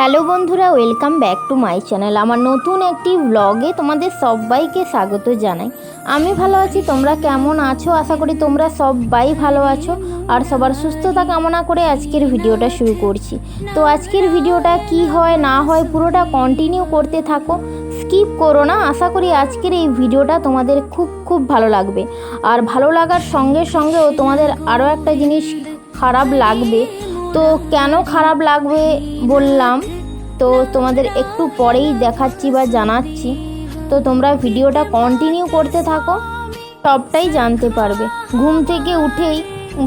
Hello বন্ধুরা, welcome back to my channel. আমার নতুন একটি ব্লগে তোমাদের সবাইকে স্বাগত জানাই। আমি ভালো আছি, তোমরা কেমন আছো? আশা করি তোমরা সবাই ভালো আছো আর সবার সুস্থতা কামনা করে আজকের ভিডিওটা শুরু করছি। তো আজকের ভিডিওটা কি হয়, না হয় পুরোটা কন্টিনিউ করতে থাকো। স্কিপ করো না, আশা করি আজকের এই ভিডিওটা তোমাদের খুব খুব ভালো লাগবে। আর ভালো লাগার সঙ্গে সঙ্গেও তোমাদের আরও একটা জিনিস খারাপ লাগবে তো কেন খারাপ লাগবে বললাম। তো তোমাদের একটু পরেই দেখাচ্ছি বা জানাচ্ছি। তো তোমরা ভিডিওটা কন্টিনিউ করতে থাকো, সবটাই জানতে পারবে। ঘুম থেকে উঠেই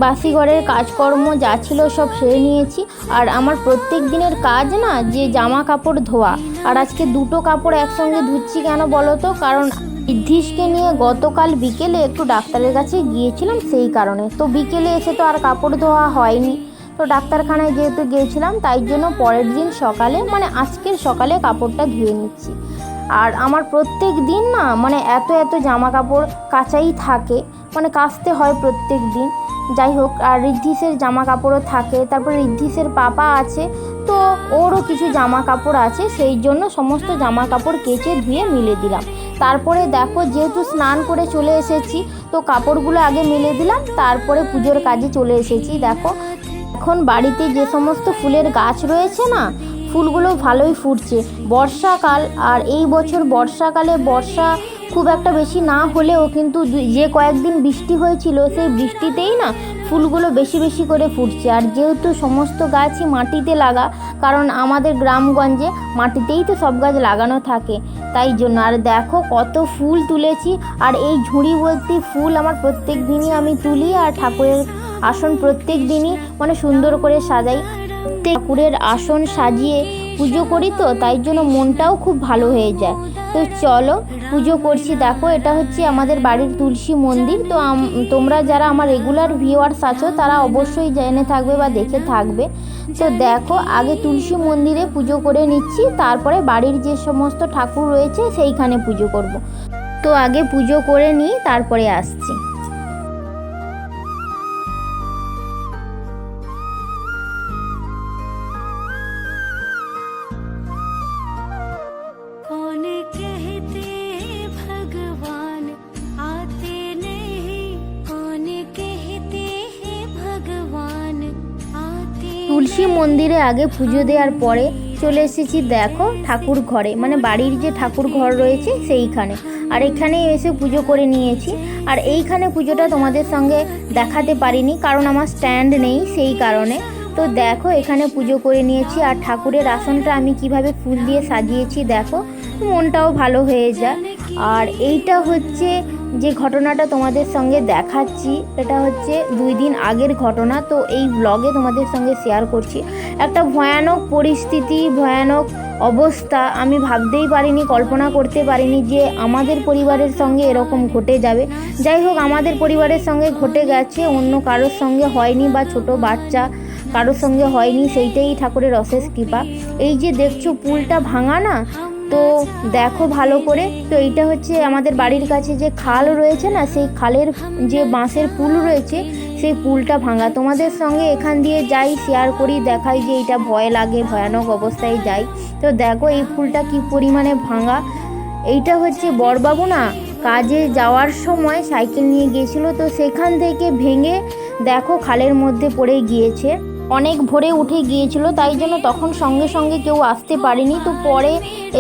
বাসি ঘরের কাজকর্ম যা ছিল সব সেরে নিয়েছি। আর আমার প্রত্যেক দিনের কাজ না, যে জামা কাপড় ধোয়া। আর আজকে দুটো কাপড় একসঙ্গে ধুচ্ছি কেন বলো তো? কারণ সিদ্ধিশকে নিয়ে গতকাল বিকেলে একটু ডাক্তারের কাছে গিয়েছিলাম সেই কারণে। তো বিকেলে এসে তো আর কাপড় ধোয়া হয়নি। তো ডাক্তারখানায় যেহেতু গিয়েছিলাম, তাই জন্য পরের দিন সকালে মানে আজকের সকালে কাপড়টা ধুয়ে নিচ্ছি। আর আমার প্রত্যেক দিন না মানে এত এত জামা কাপড় কাচাই থাকে মানে কাচতে হয় প্রত্যেক দিন। যাই হোক, আর ঋদ্ধিসের জামা কাপড়ও থাকে, তারপর ঋদ্ধিসের পাপা আছে, তো ওরও কিছু জামা কাপড় আছে, সেই জন্য সমস্ত জামা কাপড় কেচে ধুয়ে মিলে দিলাম। তারপরে দেখো, যেহেতু স্নান করে চলে এসেছি, তো কাপড়গুলো আগে মেলে দিলাম, তারপরে পুজোর কাজে চলে এসেছি। দেখো এখন বাড়িতে যে সমস্ত ফুলের গাছ রয়েছে না, ফুলগুলো ভালোই ফুটছে। বর্ষাকাল আর এই বছর বর্ষাকালে বর্ষা খুব একটা বেশি না হলেও কিন্তু যে কয়েকদিন বৃষ্টি হয়েছিল, সেই বৃষ্টিতেই না ফুলগুলো বেশি বেশি করে ফুটছে। আর যেহেতু সমস্ত গাছই মাটিতে লাগা, কারণ আমাদের গ্রামগঞ্জে মাটিতেই তো সব গাছ লাগানো থাকে, তাই জন্য। আর দেখো কত ফুল তুলেছি, আর এই ঝুড়ি ভর্তি ফুল আমার প্রত্যেক দিনই আমি তুলি, আর ঠাকুরের আসন প্রত্যেক দিনই মানে সুন্দর করে সাজাই। ঠাকুরের আসন সাজিয়ে পুজো করি তো, তাই জন্য মনটাও খুব ভালো হয়ে যায়। তো চলো, পুজো করছি। দেখো, এটা হচ্ছে আমাদের বাড়ির তুলসী মন্দির। তো তোমরা যারা আমার রেগুলার ভিউয়ার্স আছো, তারা অবশ্যই জেনে থাকবে বা দেখে থাকবে। তো দেখো, আগে তুলসী মন্দিরে পুজো করে নিচ্ছি, তারপরে বাড়ির যে সমস্ত ঠাকুর রয়েছে, সেইখানে পুজো করব। তো আগে পুজো করে নিই, তারপরে আসছি। তুলসী মন্দিরে আগে পুজো দেওয়ার পরে চলে এসেছি, দেখো, ঠাকুর ঘরে। মানে বাড়ির যে ঠাকুর ঘর রয়েছে, সেইখানে। আর এখানে এসে পুজো করে নিয়েছি। আর এইখানে পুজোটা তোমাদের সঙ্গে দেখাতে পারিনি, কারণ আমার স্ট্যান্ড নেই সেই কারণে। তো দেখো, এখানে পুজো করে নিয়েছি। আর ঠাকুরের আসনটা আমি কীভাবে ফুল দিয়ে সাজিয়েছি, দেখো। মনটাও ভালো হয়ে যায়। আর এইটা হচ্ছে যে ঘটনাটা তোমাদের সঙ্গে দেখাচ্ছি, এটা হচ্ছে দুই দিন আগের ঘটনা। তো এই ব্লগে তোমাদের সঙ্গে শেয়ার করছি। একটা ভয়ানক পরিস্থিতি, ভয়ানক অবস্থা। আমি ভাবতেই পারিনি, কল্পনা করতে পারিনি যে আমাদের পরিবারের সঙ্গে এরকম ঘটে যাবে। যাই হোক, আমাদের পরিবারের সঙ্গে ঘটে গেছে। অন্য কারোর সঙ্গে হয়নি বা ছোট বাচ্চা কারোর সঙ্গে হয়নি, সেইটাই ঠাকুরের অশেষ কৃপা। এই যে দেখছ, পুলটা ভাঙা না? তো দেখো ভালো করে। তো এইটা হচ্ছে আমাদের বাড়ির কাছে যে খাল রয়েছে না, সেই খালের যে বাঁশের পুল রয়েছে, সেই পুলটা ভাঙা। তোমাদের সঙ্গে এখান দিয়ে যাই শেয়ার করি, দেখাই যে এটা ভয় লাগে, ভয়ানক অবস্থায় যাই। তো দেখো এই পুলটা কি পরিমাণে ভাঙা। এইটা হচ্ছে বরবাবু না, কাজে যাওয়ার সময় সাইকেল নিয়ে গিয়েছিল, তো সেখান থেকে ভেঙে দেখো খালের মধ্যে পড়ে গিয়েছে। অনেক ভোরে উঠে গিয়েছিল, তাই জন্য তখন সঙ্গে সঙ্গে কেউ আসতে পারেনি। তো পরে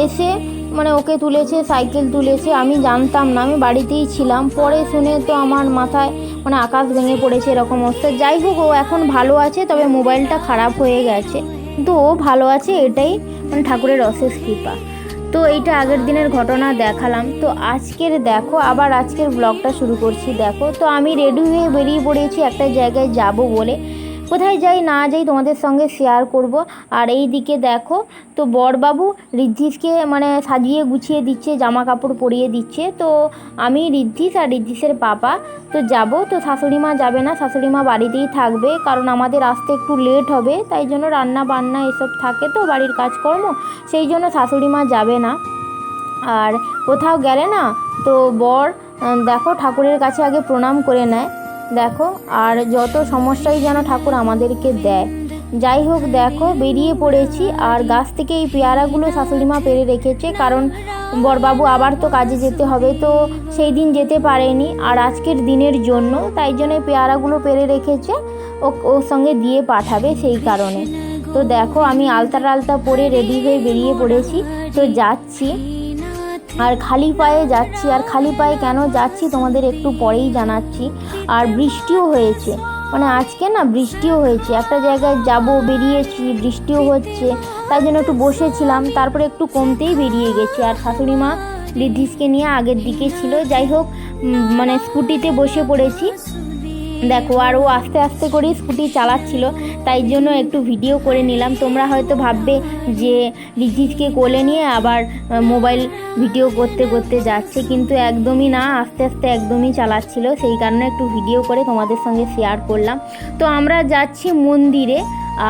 এসে মানে ওকে তুলেছে, সাইকেল তুলেছে, আমি জানতাম না, আমি বাড়িতেই ছিলাম। পরে শুনে তো আমার মাথায় মানে আকাশ ভেঙে পড়েছে এরকম অবস্থা। যাই হোক, ও এখন ভালো আছে, তবে মোবাইলটা খারাপ হয়ে গেছে। কিন্তু ও ভালো আছে, এটাই মানে ঠাকুরের অশেষ কৃপা। তো এইটা আগের দিনের ঘটনা দেখালাম। তো আজকের দেখো, আবার আজকের ব্লগটা শুরু করছি, দেখো। তো আমি রেডি হয়ে বেরিয়ে পড়েছি একটা জায়গায় যাব বলে। কোথায় যাই, না যাই তোমাদের সঙ্গে শেয়ার করব। আর এই দিকে দেখো, তো বরবাবু ঋদ্ধিসকে মানে সাজিয়ে গুছিয়ে দিচ্ছে, জামা কাপড় পরিয়ে দিচ্ছে। তো আমি ঋদ্ধিস আর ঋদ্ধিসের পাপা। তো যাব, তো শাশুড়ি মা যাবে না, শাশুড়ি মা বাড়িতেই থাকবে। কারণ আমাদের আসতে একটু লেট হবে, তাই জন্য রান্না বান্না এসব থাকে তো, বাড়ির কাজকর্ম। সেই জন্য শাশুড়ি মা যাবে না। আর কোথাও গেলে না, তো বর, দেখো ঠাকুরের কাছে আগে প্রণাম করে নেয়। দেখো, আর যত সমস্যাই যেন ঠাকুর আমাদেরকে দেয়। যাই হোক, দেখো, বেরিয়ে পড়েছি, আর গাছ থেকে এই পেয়ারাগুলো শাশুড়ি মা পেরে রেখেছে, কারণ বরবাবু আবার তো কাজে যেতে হবে, তো সেই দিন যেতে পারেনি, আর আজকের দিনের জন্য তাই জন্য পেয়ারাগুলো পেরে রেখেছে, ও, ওর সঙ্গে দিয়ে পাঠাবে সেই কারণে। তো দেখো, আমি আলতা আলতা পরে রেডি হয়ে বেরিয়ে পড়েছি, তো যাচ্ছি। আর খালি পায়ে যাচ্ছি, আর খালি পায়ে কেন যাচ্ছি তোমাদের একটু পরেই জানাচ্ছি। আর বৃষ্টিও হয়েছে। মানে আজকে না বৃষ্টিও হয়েছে। একটা জায়গায় যাব, বেরিয়েছি, বৃষ্টিও হচ্ছে। তাই জন্য একটু বসেছিলাম, তারপরে একটু কমতেই বেরিয়ে গেছি। আর শাশুড়ি মা রিদ্ধিসকে নিয়ে আগের দিকে ছিল। যাই হোক মানে স্কুটিতে বসে পড়েছি। দেখো আর ও আস্তে আস্তে করেই স্কুটি চালাচ্ছিল, তাই জন্য একটু ভিডিও করে নিলাম। তোমরা হয়তো ভাববে যে রিজিজকে কোলে নিয়ে আবার মোবাইল ভিডিও করতে করতে যাচ্ছে, কিন্তু একদমই না, আস্তে আস্তে একদমই চালাচ্ছিল। সেই কারণে একটু ভিডিও করে তোমাদের সঙ্গে শেয়ার করলাম। তো আমরা যাচ্ছি মন্দিরে,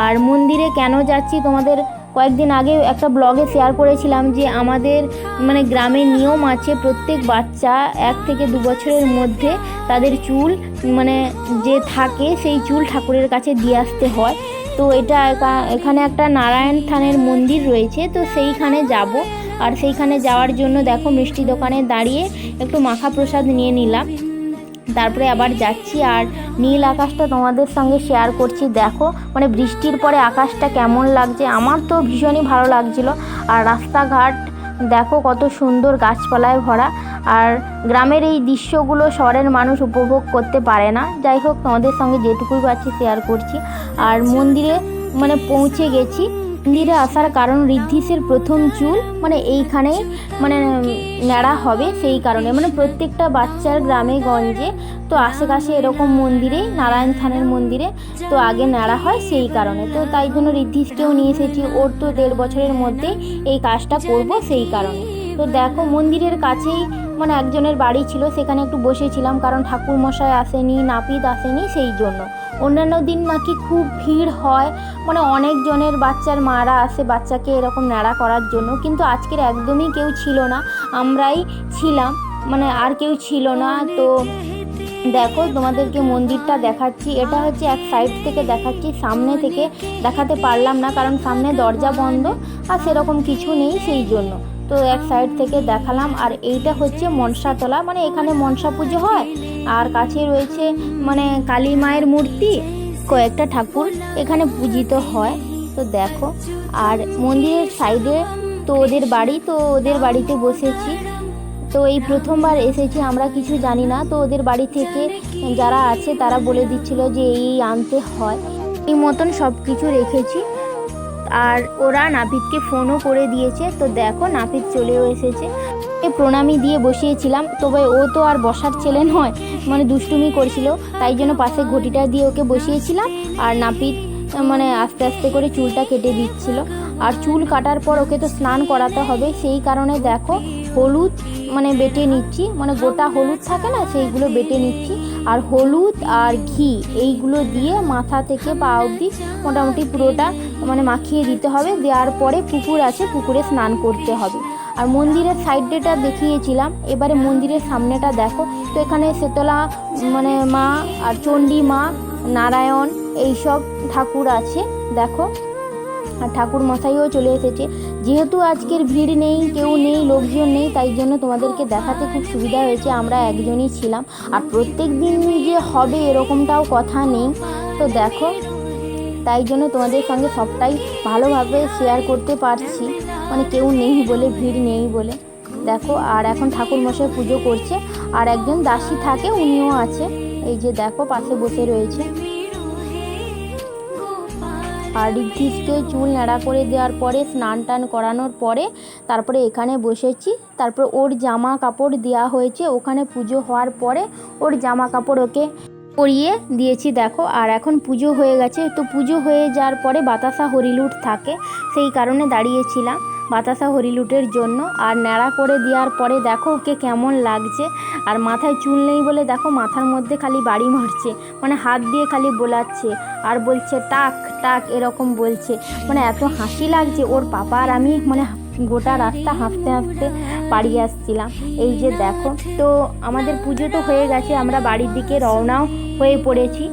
আর মন্দিরে কেন যাচ্ছি তোমাদের কয়েকদিন আগে একটা ব্লগে শেয়ার করেছিলাম যে আমাদের মানে গ্রামের নিয়ম আছে প্রত্যেক বাচ্চা এক থেকে দু বছরের মধ্যে তাদের চুল মানে যে থাকে সেই চুল ঠাকুরের কাছে দিয়ে আসতে হয়। তো এটা এখানে একটা নারায়ণ থানের মন্দির রয়েছে, তো সেইখানে যাব। আর সেইখানে যাওয়ার জন্য দেখো মিষ্টি দোকানে দাঁড়িয়ে একটু মাখা প্রসাদ নিয়ে নিলাম। তারপরে আবার যাচ্ছি আর নীল আকাশটা তোমাদের সঙ্গে শেয়ার করছি। দেখো মানে বৃষ্টির পরে আকাশটা কেমন লাগছে, আমার তো ভীষণই ভালো লাগছিল। আর রাস্তাঘাট, দেখো কত সুন্দর গাছপালায় ভরা। আর গ্রামের এই দৃশ্যগুলো শহরের মানুষ উপভোগ করতে পারে না। যাই হোক, তোমাদের সঙ্গে যেটুকুই পাচ্ছি শেয়ার করছি। আর মন্দিরে মানে পৌঁছে গেছি। মন্দিরে আসার কারণ ঋদ্ধিসের প্রথম চুল মানে এইখানে মানে ন্যাড়া হবে সেই কারণে। মানে প্রত্যেকটা বাচ্চার গ্রামে, গঞ্জে, তো আশেপাশে এরকম মন্দিরে, নারায়ণ থানের মন্দিরে, তো আগে ন্যাড়া হয় সেই কারণে। তো তাই জন্য ঋদ্ধিসকেও নিয়ে এসেছি। ওর তো দেড় বছরের মধ্যে এই কাজটা করব সেই কারণে। তো দেখো, মন্দিরের কাছেই মানে একজনের বাড়ি ছিল, সেখানে একটু বসেছিলাম, কারণ ঠাকুর মশাই আসেনি, নাপিত আসেনি, সেই জন্য। অন্যান্য দিন নাকি খুব ভিড় হয়। মানে অনেকজনের বাচ্চার মারা আসে বাচ্চাকে এরকম ন্যাড়া করার জন্য। কিন্তু আজকের একদমই কেউ ছিল না। আমরাই ছিলাম। মানে আর কেউ ছিল না। তো দেখো, তোমাদেরকে মন্দিরটা দেখাচ্ছি। এটা হচ্ছে এক সাইড থেকে দেখাচ্ছি। সামনে থেকে দেখাতে পারলাম না, কারণ সামনে দরজা বন্ধ। আর সেরকম কিছু নেই সেই জন্য। তো এক সাইড থেকে দেখালাম, আর এইটা হচ্ছে মনসাতলা। মানে এখানে মনসা পুজো হয়, আর কাছে রয়েছে মানে কালী মায়ের মূর্তি, কয়েকটা ঠাকুর এখানে পূজিত হয়। তো দেখো, আর মন্দিরের সাইডে তো ওদের বাড়ি, তো ওদের বাড়িতে বসেছি। তো এই প্রথমবার এসেছি, আমরা কিছু জানি না। তো ওদের বাড়ি থেকে যারা আছে, তারা বলে দিচ্ছিল যে এই আনতে হয়। এই মতন সব কিছু রেখেছি। আর ওরা নাপিতকে ফোনও করে দিয়েছে। তো দেখো নাপিত চলেও এসেছে। প্রণামী দিয়ে বসিয়েছিলাম। তবে ও তো আর বসার ছেলে নয় মানে দুষ্টুমি করছিল। তাই জন্য পাশে ঘটিটা দিয়ে ওকে বসিয়েছিলাম। আর নাপিত মানে আস্তে আস্তে করে চুলটা কেটে দিচ্ছিল। আর চুল কাটার পর ওকে তো স্নান করাতে হবে। সেই কারণে দেখো হলুদ মানে বেটে নিচ্ছি মানে গোটা হলুদ থাকে না, সেইগুলো বেটে নিচ্ছি। আর হলুদ আর ঘি, এইগুলো দিয়ে মাথা থেকে পা অবধি মোটামুটি পুরোটা মানে মাখিয়ে দিতে হবে। দেওয়ার পরে পুকুর আছে, পুকুরে স্নান করতে হবে। আর মন্দিরের সাইডটা দেখিয়েছিলাম, এবারে মন্দিরের সামনেটা দেখো। তো এখানে শেতলা মানে মা আর চণ্ডী মা, নারায়ণ, এইসব ঠাকুর আছে, দেখো। আর ঠাকুর মশাইও চলে এসেছে। যেহেতু আজকের ভিড় নেই, কেউ নেই, লোকজন নেই, তাই জন্য তোমাদেরকে দেখাতে খুব সুবিধা হয়েছে, আমরা একজনই ছিলাম। আর প্রত্যেক দিন যে হবে এরকমটাও কথা নেই। তো দেখো, তাই জন্য তোমাদের সঙ্গে সবটাই ভালোভাবে শেয়ার করতে পারছি। মানে কেউ নেই বলে, ভিড় নেই বলে। দেখো, আর এখন ঠাকুর মশাই পুজো করছে, আর একজন দাসী থাকে, উনিও আছে। এই যে দেখো, পাশে বসে রয়েছে। আর ঋদ্ধিসকে চুল ন্যাড়া করে দেওয়ার পরে, স্নান টান করানোর পরে তারপরে এখানে বসেছি। তারপর ওর জামা কাপড় দেওয়া হয়েছে। ওখানে পুজো হওয়ার পরে ওর জামা কাপড় ওকে পরিয়ে দিয়েছি। দেখো, আর এখন পুজো হয়ে গেছে। তো পুজো হয়ে যাওয়ার পরে বাতাসা হরিলুট থাকে, সেই কারণে দাঁড়িয়েছিলাম বাতাসা হরিলুটের জন্য। আর ন্যাড়া করে দেওয়ার পরে দেখো ওকে কেমন লাগছে। আর মাথায় চুল নেই বলে দেখো মাথার মধ্যে খালি বাড়ি মারছে মানে হাত দিয়ে খালি বোলাচ্ছে। আর বলছে, টাক টাক এরকম বলছে। মানে এত হাসি লাগছে, ওর পাপা আর আমি মানে গোটা রাস্তা হাসতে হাসতে বাড়ি আসছিলাম। এই যে দেখো, তো আমাদের পুজো তো হয়ে গেছে, আমরা বাড়ির দিকে রওনাও হয়ে পড়েছি।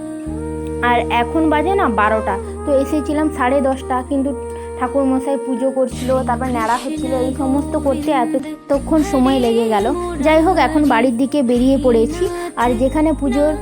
আর এখন বাজে না বারোটা, তো এসেছিলাম সাড়ে দশটা, কিন্তু ঠাকুর মশাই পুজো করছিল, তারপর ন্যাড়া হচ্ছিল, এই সমস্ত করতে এতক্ষণ সময় লেগে গেল। যাই হোক, এখন বাড়ির দিকে বেরিয়ে পড়েছি। আর যেখানে পুজোর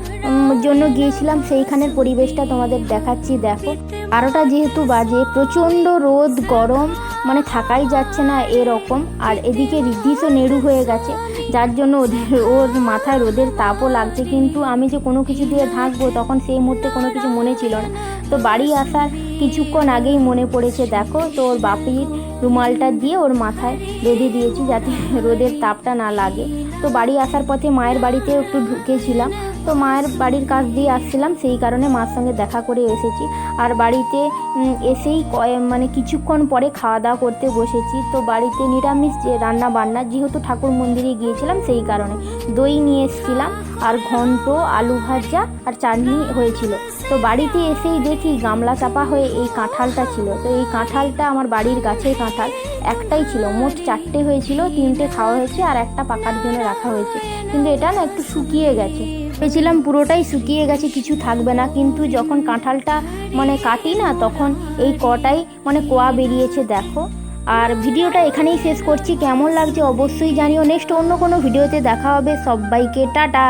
জন্য গিয়েছিলাম, সেইখানের পরিবেশটা তোমাদের দেখাচ্ছি, দেখো। বারোটা যেহেতু বাজে, প্রচণ্ড রোদ, গরম মানে থাকাই যাচ্ছে না এরকম। আর এদিকে রিদ্ধি তো নেড়ু হয়ে গেছে, যার জন্য ওদের ওর মাথায় রোদের তাপও লাগছে। কিন্তু আমি যে কোনো কিছু দিয়ে ঢাকবো, তখন সেই মুহূর্তে কোনো কিছু মনে ছিল না। তো বাড়ি আসার কিছুক্ষণ আগেই মনে পড়েছে, দেখো তো ওর বাপির রুমালটা দিয়ে ওর মাথায় বেঁধে দিয়েছি যাতে রোদের তাপটা না লাগে। তো বাড়ি আসার পথে মায়ের বাড়িতে একটু ঢুকেছিলাম। তো মায়ের বাড়ির কাছ দিয়ে আসছিলাম, সেই কারণে মার সঙ্গে দেখা করে এসেছি। আর বাড়িতে এসেই মানে কিছুক্ষণ পরে খাওয়া দাওয়া করতে বসেছি। তো বাড়িতে নিরামিষ যে রান্না বান্না যেহেতু ঠাকুর মন্দিরে গিয়েছিলাম, সেই কারণে দই নিয়ে এসেছিলাম। আর ঘন্ট, আলু ভাজা আর চাটনি হয়েছিল। তো বাড়িতে এসেই দেখি গামলা চাপা হয়ে এই কাঁঠালটা ছিল। তো এই কাঁঠালটা আমার বাড়ির গাছের কাঁঠাল, একটাই ছিল। মোট চারটে হয়েছিল, তিনটে খাওয়া হয়েছে আর একটা পাকার জন্য রাখা হয়েছে। কিন্তু এটা না একটু শুকিয়ে গেছে। ভেবেছিলাম পুরোটাই শুকিয়ে গেছে, কিছু থাকবে না। কিন্তু যখন কাঁঠালটা মানে কাটি না, তখন এই কটাই মানে কোয়া বেরিয়েছে, দেখো। আর ভিডিওটা এখানেই শেষ করছি। কেমন লাগছে অবশ্যই জানিও। নেক্সট অন্য কোনো ভিডিওতে দেখা হবে। সবাইকে টাটা।